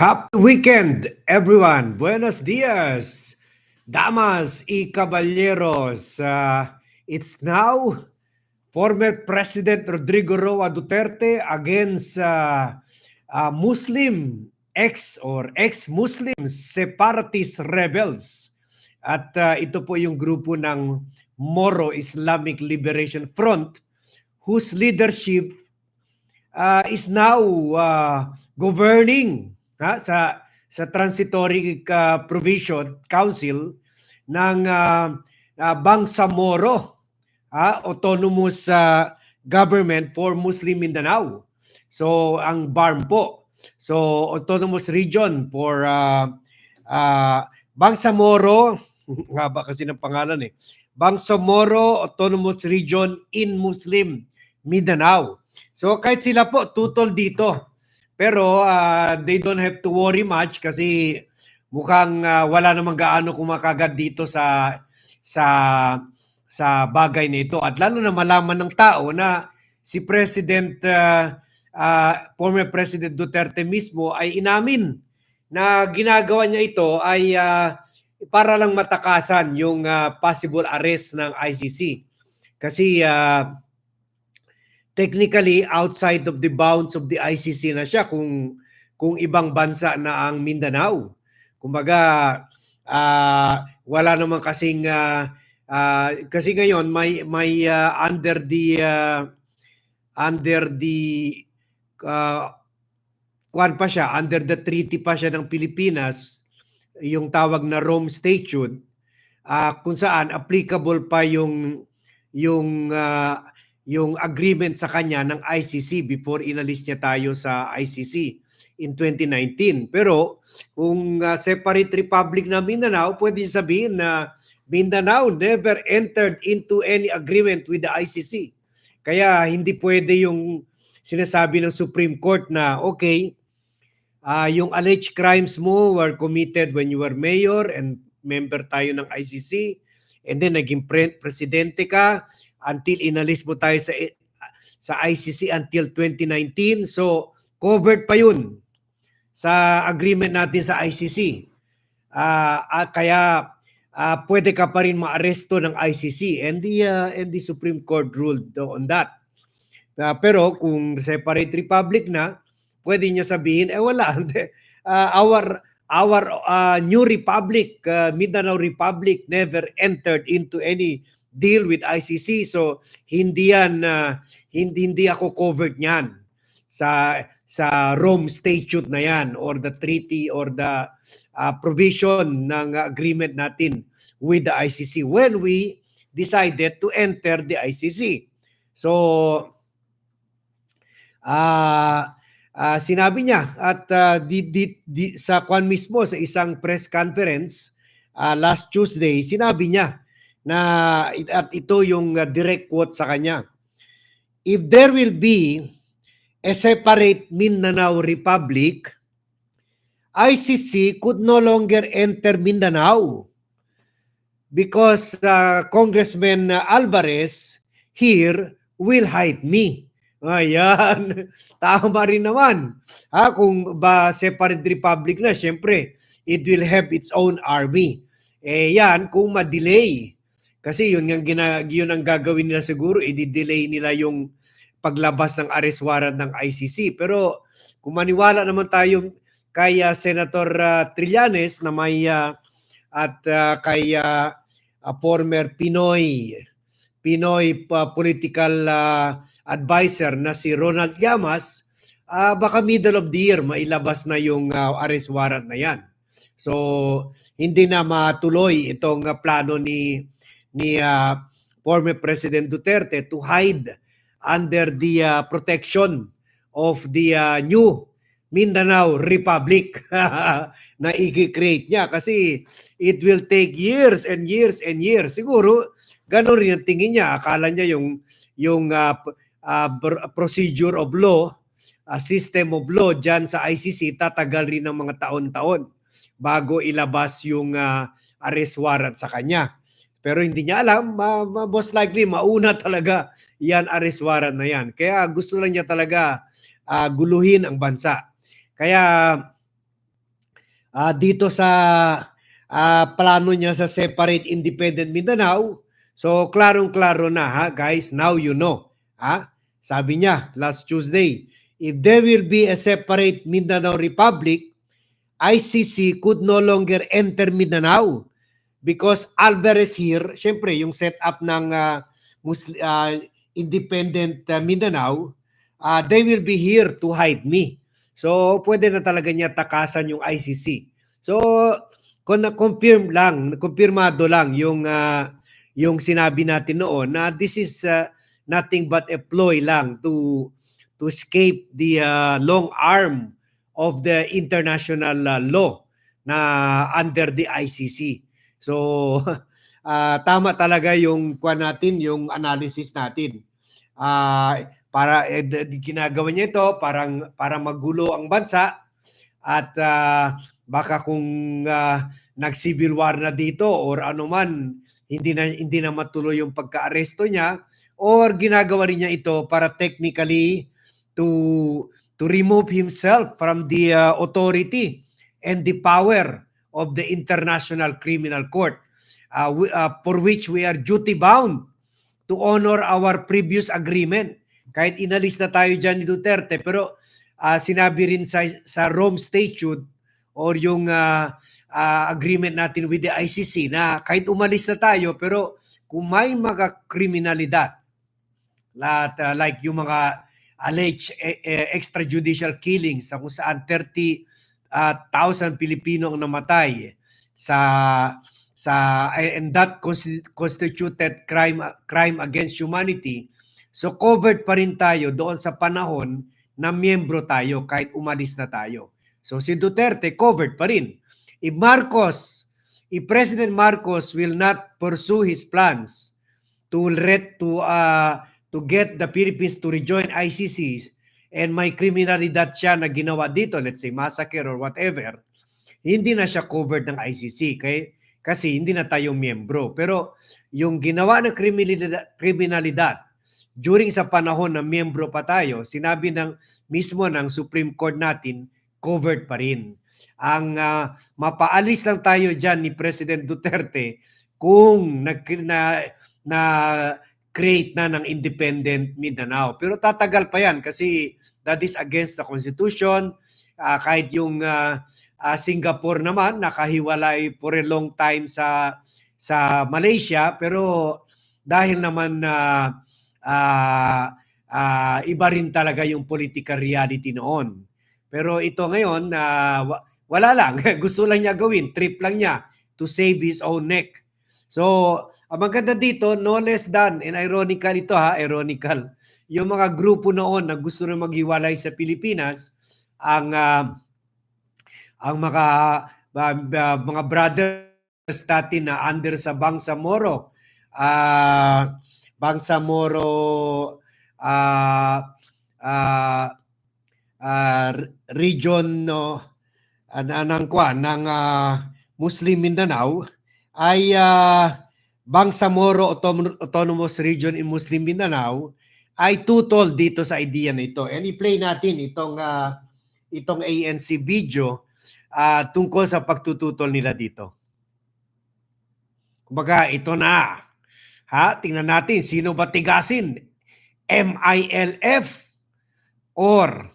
Happy weekend, everyone. Buenos dias, damas y caballeros. Uh, it's now former President Rodrigo Roa Duterte against uh, uh, Muslim ex or ex-Muslim separatist rebels. At uh, ito po yung grupo ng Moro Islamic Liberation Front whose leadership uh, is now uh, governing ha, sa sa transitory uh, provision council ng uh, uh, Bangsamoro ha, autonomous uh, government for Muslim Mindanao. So ang BARM po. So autonomous region for uh, uh, Bangsamoro nga ba kasi ng pangalan eh. Bangsamoro Autonomous Region in Muslim Mindanao. So kahit sila po tutol dito pero uh, they don't have to worry much kasi mukhang uh, wala namang gaano kumakagad dito sa sa sa bagay na ito. At lalo na malaman ng tao na si President uh, uh, former President Duterte mismo ay inamin na ginagawa niya ito ay uh, para lang matakasan yung uh, possible arrest ng ICC kasi uh, technically outside of the bounds of the ICC na siya kung kung ibang bansa na ang Mindanao. Kumbaga uh, wala naman kasing uh, uh, kasi ngayon may may uh, under the uh, under the uh, kwan pa siya under the treaty pa siya ng Pilipinas yung tawag na Rome Statute uh, kung saan applicable pa yung yung uh, yung agreement sa kanya ng ICC before inalis niya tayo sa ICC in 2019. Pero kung uh, separate republic na Mindanao, pwede sabihin na Mindanao never entered into any agreement with the ICC. Kaya hindi pwede yung sinasabi ng Supreme Court na okay, uh, yung alleged crimes mo were committed when you were mayor and member tayo ng ICC and then naging pre- presidente ka until inalis mo tayo sa sa ICC until 2019. So covered pa 'yun sa agreement natin sa ICC. Uh, uh, kaya uh, pwede ka pa rin maaresto ng ICC and the uh, and the Supreme Court ruled on that. Uh, pero kung separate republic na, pwede niya sabihin eh wala uh, our our uh, new republic, uh, Mindanao Republic never entered into any deal with ICC. So hindi yan uh, hindi hindi ako covered niyan sa sa Rome Statute na yan or the treaty or the uh, provision ng agreement natin with the ICC when we decided to enter the ICC. So uh, uh, sinabi niya at uh, di, di, di, sa kwan mismo sa isang press conference uh, last Tuesday, sinabi niya na at ito yung uh, direct quote sa kanya. If there will be a separate Mindanao Republic, ICC could no longer enter Mindanao because uh, Congressman Alvarez here will hide me. Ayan, tama rin naman. Ha, kung ba separate republic na, syempre, it will have its own army. Eh yan, kung ma-delay kasi yun ang gina, yun ang gagawin nila siguro, i-delay nila yung paglabas ng arrest warrant ng ICC. Pero kung maniwala naman tayo kay uh, Senator uh, Trillanes na may uh, at uh, kay uh, uh, former Pinoy Pinoy uh, political uh, advisor na si Ronald Llamas, uh, baka middle of the year mailabas na yung uh, arrest warrant na yan. So hindi na matuloy itong uh, plano ni ni uh, former President Duterte to hide under the uh, protection of the uh, new Mindanao Republic na i-create niya kasi it will take years and years and years. Siguro gano'n rin ang tingin niya. Akala niya yung yung uh, uh, procedure of law, uh, system of law diyan sa ICC tatagal rin ng mga taon-taon bago ilabas yung uh, arrest warrant sa kanya. Pero hindi niya alam, ma, ma, most likely mauna talaga yan arrest na yan. Kaya gusto lang niya talaga uh, guluhin ang bansa. Kaya ah, dito sa ah, plano niya sa separate independent Mindanao. So klarong-klaro na ha guys, now you know. Ha? Sabi niya last Tuesday, if there will be a separate Mindanao Republic, ICC could no longer enter Mindanao because Alvarez here, syempre yung setup ng ah, Musli- ah, independent ah, Mindanao, ah, they will be here to hide me. So pwede na talaga niya takasan yung ICC. So kung na-confirm lang, kumpirmado lang yung ah, yung sinabi natin noon na this is ah, nothing but a ploy lang to to escape the ah, long arm of the international ah, law na under the ICC. So ah, tama talaga yung kuha natin, yung analysis natin. Ah, para eh, ginagawa niya ito parang para magulo ang bansa at ah, baka kung ah, nag-civil war na dito or ano man hindi na hindi na matuloy yung pagka-aresto niya or ginagawa rin niya ito para technically to to remove himself from the ah, authority and the power of the International Criminal Court uh, we- uh, for which we are duty bound to honor our previous agreement. Kahit inalis na tayo dyan ni Duterte, pero ah, sinabi rin sa, sa Rome Statute or yung ah, ah, agreement natin with the ICC na kahit umalis na tayo, pero kung may mga kriminalidad, lahat, ah, like yung mga alleged eh, eh, extrajudicial killings sa kung saan 30,000 Pilipino ang namatay sa sa and that consti- constituted crime crime against humanity. So covered pa rin tayo doon sa panahon na miyembro tayo kahit umalis na tayo. So si Duterte covered pa rin. If Marcos if President Marcos will not pursue his plans to let to uh, to get the Philippines to rejoin ICC and may kriminalidad siya na ginawa dito let's say massacre or whatever hindi na siya covered ng ICC kay kasi hindi na tayo miyembro. Pero yung ginawa ng kriminalidad, during sa panahon na miyembro pa tayo, sinabi ng mismo ng Supreme Court natin, covered pa rin. Ang ah, mapaalis lang tayo dyan ni President Duterte kung nag, na, na create na ng independent Mindanao. Pero tatagal pa yan kasi that is against the Constitution. Ah, kahit yung ah, ah, Singapore naman nakahiwalay for a long time sa sa Malaysia pero dahil naman na ah, ah, iba rin talaga yung political reality noon. Pero ito ngayon na wala lang, gusto lang niya gawin, trip lang niya to save his own neck. So, ang maganda dito, no less than, and ironical ito ha, ironical, yung mga grupo noon na gusto na maghiwalay sa Pilipinas, ang ah, ang mga ba- ba- mga brothers natin na under sa Bangsamoro. Ah Bangsamoro ah ah ah, region no an anang kwa ng ah, Muslim Mindanao ay ah, Bangsamoro Autonomous Region in Muslim Mindanao ay tutol dito sa idea na ito. And i-play natin itong ah, itong ANC video ah, tungkol sa pagtututol nila dito. Kumbaga, ito na. Ha? Tingnan natin, sino ba tigasin? MILF or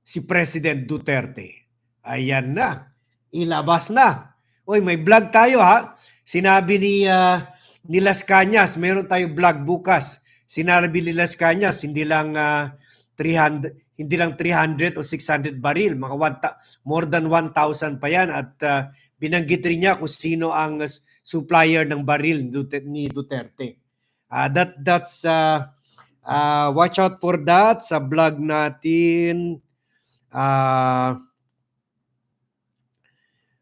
si President Duterte? Ayan na. Ilabas na. Uy, may vlog tayo ha. Sinabi ni, ah, ni Las Cañas, meron tayo vlog bukas. Sinabi ni Las Cañas, hindi lang ah, 300 hindi lang 300 o 600 baril, mga one more than 1,000 pa yan at ah, binanggit rin niya kung sino ang uh, supplier ng baril ni Duterte. Ah, that that's ah, ah, watch out for that sa vlog natin.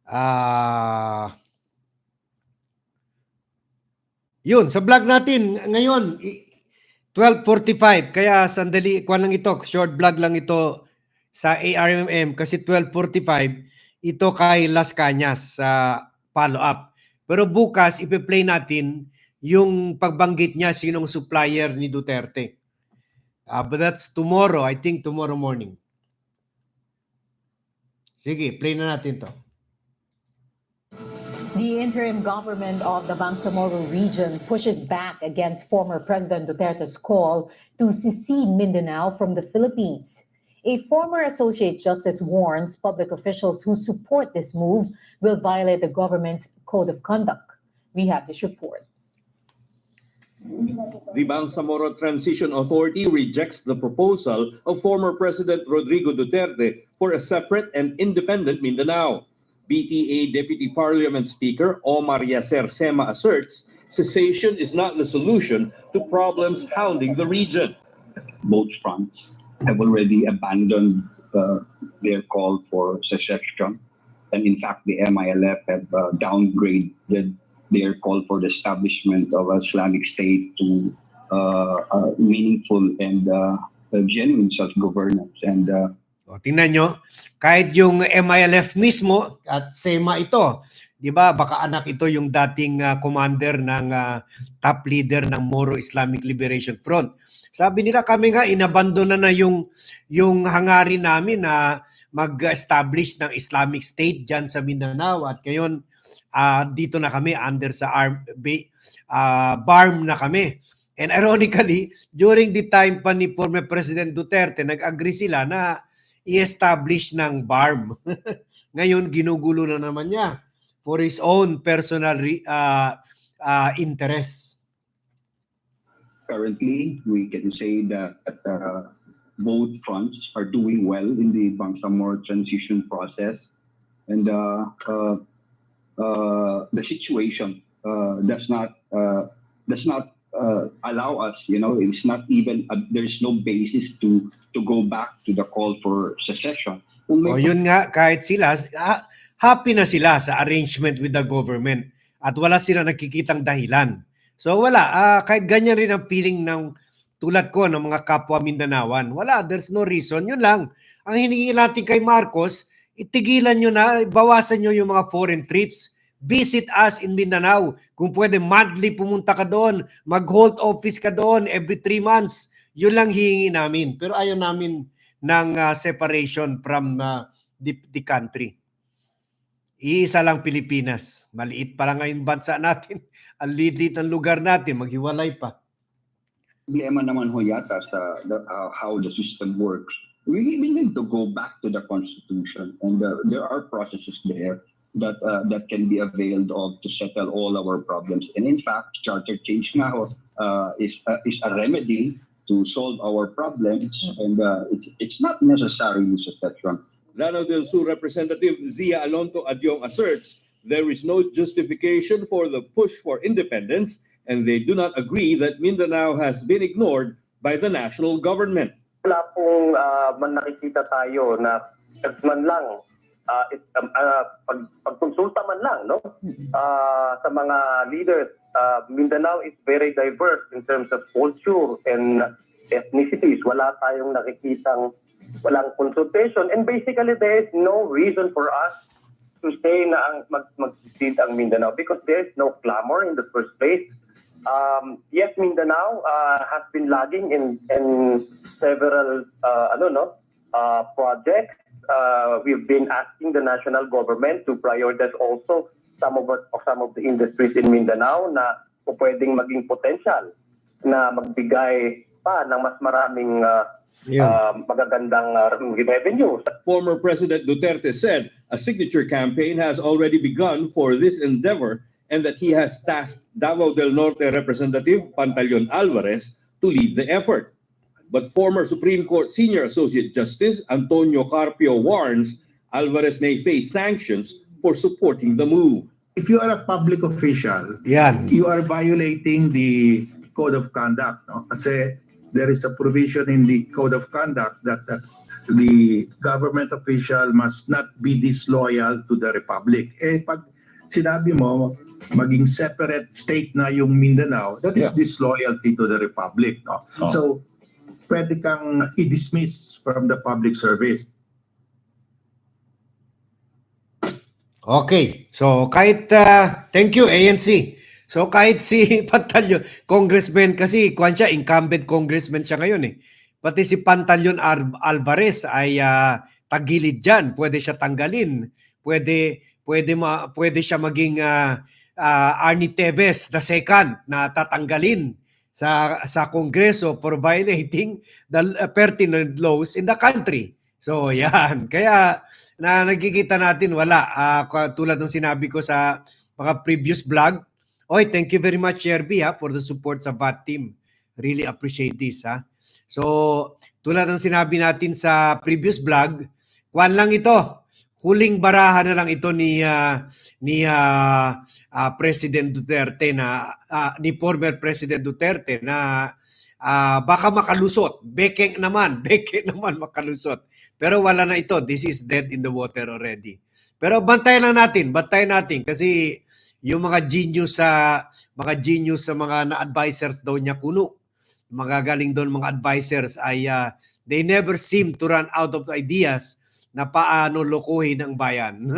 Ah ah yun, sa vlog natin ngayon, i- 12.45. Kaya sandali, kwan lang ito, short vlog lang ito sa ARMM kasi 12.45 ito kay Las Cañas sa follow-up. Pero bukas, ipi-play natin yung pagbanggit niya sinong supplier ni Duterte. Ah, but that's tomorrow, I think tomorrow morning. Sige, play na natin to. Interim government of the Bangsamoro region pushes back against former President Duterte's call to secede Mindanao from the Philippines. A former associate justice warns public officials who support this move will violate the government's code of conduct. We have this report. The Bangsamoro Transition Authority rejects the proposal of former President Rodrigo Duterte for a separate and independent Mindanao. BTA Deputy Parliament Speaker Omar Yasser Sema asserts cessation is not the solution to problems hounding the region. both fronts have already abandoned uh, their call for secession. And in fact, the MILF have uh, downgraded their call for the establishment of Islamic State to uh, meaningful and uh, genuine self-governance. And uh, O, tingnan nyo, kahit yung MILF mismo at SEMA ito, di ba, baka anak ito yung dating ah, commander ng ah, top leader ng Moro Islamic Liberation Front. Sabi nila kami nga inabandona na yung yung hangarin namin na mag-establish ng Islamic State diyan sa Mindanao at ngayon ah, dito na kami under sa arm ah, BARM na kami. And ironically, during the time pa ni former President Duterte, nag-agree sila na i-establish ng BARM. Ngayon, ginugulo na naman niya for his own personal uh, uh, interest. currently, we can say that uh, both fronts are doing well in the Bangsamoro transition process. And uh, uh, uh, the situation uh, does not uh, does not uh, allow us, you know, it's not even, uh, there's no basis to to go back to the call for secession. Kung may O yun nga, kahit sila, ha- happy na sila sa arrangement with the government at wala sila nakikitang dahilan. So wala, ah, kahit ganyan rin ang feeling ng tulad ko ng mga kapwa Mindanawan. Wala, there's no reason. Yun lang. Ang hiningi natin kay Marcos, itigilan nyo na, bawasan nyo yung mga foreign trips. Visit us in Mindanao. Kung pwede, monthly pumunta ka doon. Mag-hold office ka doon every three months. Yun lang hihingi namin. Pero ayaw namin ng ah, separation from ah, the, the country. Iisa lang Pilipinas. Maliit pa lang ngayon bansa natin. Ang liit ang lugar natin. Maghiwalay pa. problema naman ho yata sa the, uh, how the system works. We, we need to go back to the constitution, and uh, there are processes there that uh, that can be availed of to settle all our problems. And in fact, charter change nga ho, uh, is uh, is a remedy to solve our problems, and uh, it's it's not necessarily secession. Lanao del Sur Representative Zia Alonto Adyong asserts there is no justification for the push for independence and they do not agree that Mindanao has been ignored by the national government. wala pong ah, man nakikita tayo na kahit man lang ah, it, um, ah, pag, pagkonsulta man lang no? Ah, sa mga leaders ah, Mindanao is very diverse in terms of culture and ethnicities. Wala tayong nakikitang walang consultation. And basically there is no reason for us to say na ang mag mag-secede ang Mindanao because there is no clamor in the first place. Um, yes, Mindanao uh, has been lagging in in several uh, ano no? Uh, projects. Uh, we've been asking the national government to prioritize also some of of some of the industries in Mindanao na pwedeng maging potential na magbigay pa ng mas maraming uh, uh, magagandang uh, revenue Former President Duterte said a signature campaign has already begun for this endeavor and that he has tasked Davao del Norte Representative Pantaleon Alvarez to lead the effort. But former Supreme Court Senior Associate Justice Antonio Carpio warns Alvarez may face sanctions for supporting the move. if you are a public official, Yan. you are violating the code of conduct. No? Kasi there is a provision in the code of conduct that, that the government official must not be disloyal to the republic. Eh, pag sinabi mo, maging separate state na yung Mindanao, that is Yeah. disloyalty to the republic. No? Oh. So, pwede kang i-dismiss from the public service. Okay. So kahit ah, thank you ANC. So kahit si Pantalyon, congressman kasi kwan siya, incumbent congressman siya ngayon eh. Pati si Pantalyon Ar- Alvarez ay ah, tagilid diyan, pwede siya tanggalin. Pwede pwede ma, pwede siya maging ah, ah, Arnie Teves the second na tatanggalin sa sa Kongreso for violating the uh, pertinent laws in the country. So yan. Kaya na nagkikita natin wala ka- tulad ng sinabi ko sa mga previous vlog. Oy, thank you very much Sherby ha for the support sa VAT team. Really appreciate this ha. So, tulad ng sinabi natin sa previous vlog, kwan lang ito. Huling baraha na lang ito ni ah, ni ah, ah, President Duterte na ah, ni former President Duterte na ah, baka makalusot. Bekeng naman, bekeng naman makalusot. Pero wala na ito. This is dead in the water already. Pero bantayan lang natin, bantayan natin kasi yung mga genius sa mga genius sa mga na-advisors daw niya kuno. Magagaling doon mga advisors ay ah, they never seem to run out of ideas na paano lokohin ang bayan.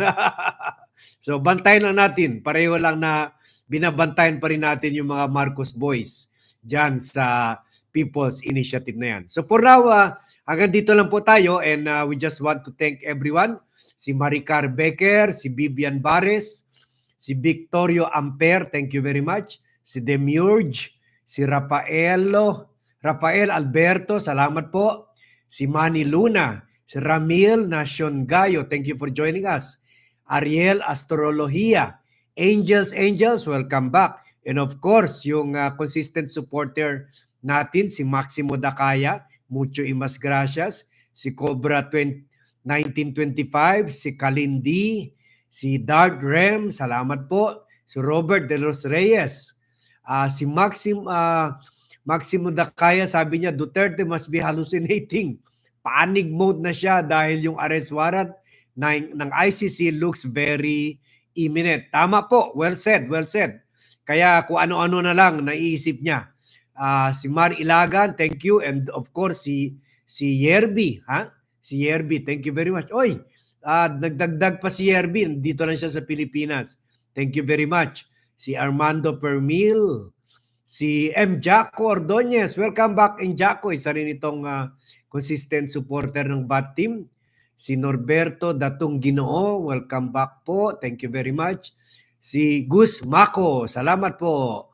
so bantayan lang natin. Pareho lang na binabantayan pa rin natin yung mga Marcos boys dyan sa People's Initiative na yan. So for now, ah, hanggang dito lang po tayo and ah, we just want to thank everyone. Si Maricar Becker, si Vivian Bares, si Victorio Amper, thank you very much. Si Demiurge, si Rafaelo, Rafael Alberto, salamat po. Si Manny Luna, si Ramil Nacion Gayo, thank you for joining us. Ariel Astrologia, Angels, Angels, welcome back. And of course, yung uh, consistent supporter natin, si Maximo Dakaya, mucho imas gracias. Si Cobra 20, 1925, si Kalindi, si Dart Rem, salamat po. Si Robert De Los Reyes, ah, si Maxim, ah, Maximo Dakaya, sabi niya, Duterte must be hallucinating. Panic mode na siya dahil yung arrest warrant ng, ng ICC looks very imminent. Tama po, well said, well said. Kaya kung ano-ano na lang naiisip niya. Ah, si Mar Ilagan, thank you. And of course, si si Yerby, ha? Si Yerby, thank you very much. Oy, ah, nagdagdag pa si Yerby, dito lang siya sa Pilipinas. Thank you very much. Si Armando Permil, si M. Jaco Ordonez, welcome back in Jaco. Isa rin itong ah, consistent supporter ng BAT team. Si Norberto Datong Ginoo, welcome back po. Thank you very much. Si Gus Mako, salamat po.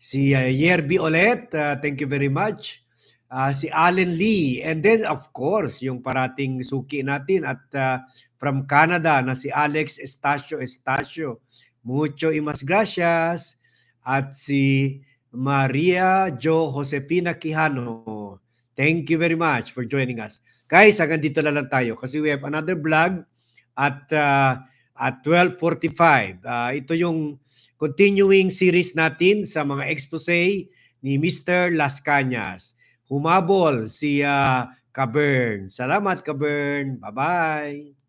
Si uh, Yerby Olet, uh, thank you very much. Uh, si Allen Lee, and then of course, yung parating suki natin at uh, from Canada na si Alex Estacio Estacio. Mucho imas gracias. At si Maria Jo Josefina Quijano. Thank you very much for joining us. Guys, hanggang dito na lang tayo kasi we have another vlog at uh, at 12:45. Uh, ito yung continuing series natin sa mga expose ni Mr. Las Cañas. Humabol si uh, Kabern. Salamat Kabern. Bye-bye.